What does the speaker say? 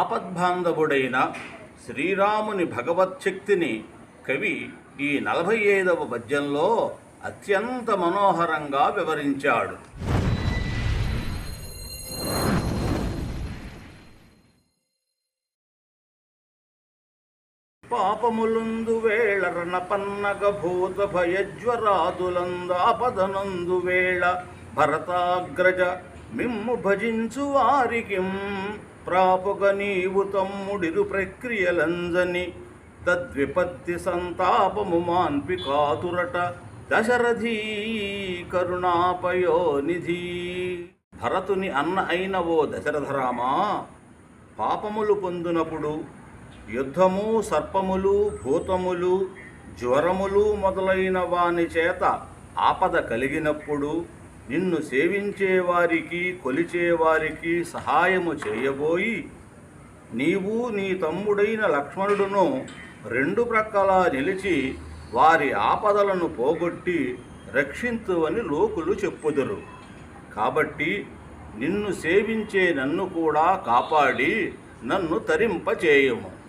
ఆపద్బాంధవుడైన శ్రీరాముని భగవత్శక్తిని కవి ఈ నలభై ఐదవ పద్యంలో అత్యంత మనోహరంగా వివరించాడు. పాపములందు వేళ రణపన్నగ భూత భయజ్వరాదులందాపదనందు వేళ భరతాగ్రజ మిమ్ము భజించు వారికి. ప్రాపుగ నీవు తమ్ముడిరు ప్రక్రియలంజని తద్విపత్తి సంతాపము మాన్పి కాతురట. దశరథీ కరుణాపయోనిధి భరతుని అన్న అయిన ఓ దశరథరామా పాపములు పొందినప్పుడు యుద్ధము సర్పములు భూతములు జ్వరములు మొదలైన వాని చేత ఆపద కలిగినప్పుడు నిన్ను సేవించేవారికి కొలిచేవారికి సహాయము చేయబోయి నీవు నీ తమ్ముడైన లక్ష్మణుడును రెండు ప్రక్కల నిలిచి వారి ఆపదలను పోగొట్టి రక్షించువని లోకులు చెప్పుదురు. కాబట్టి నిన్ను సేవించే నన్ను కూడా కాపాడి నన్ను తరింపచేయము.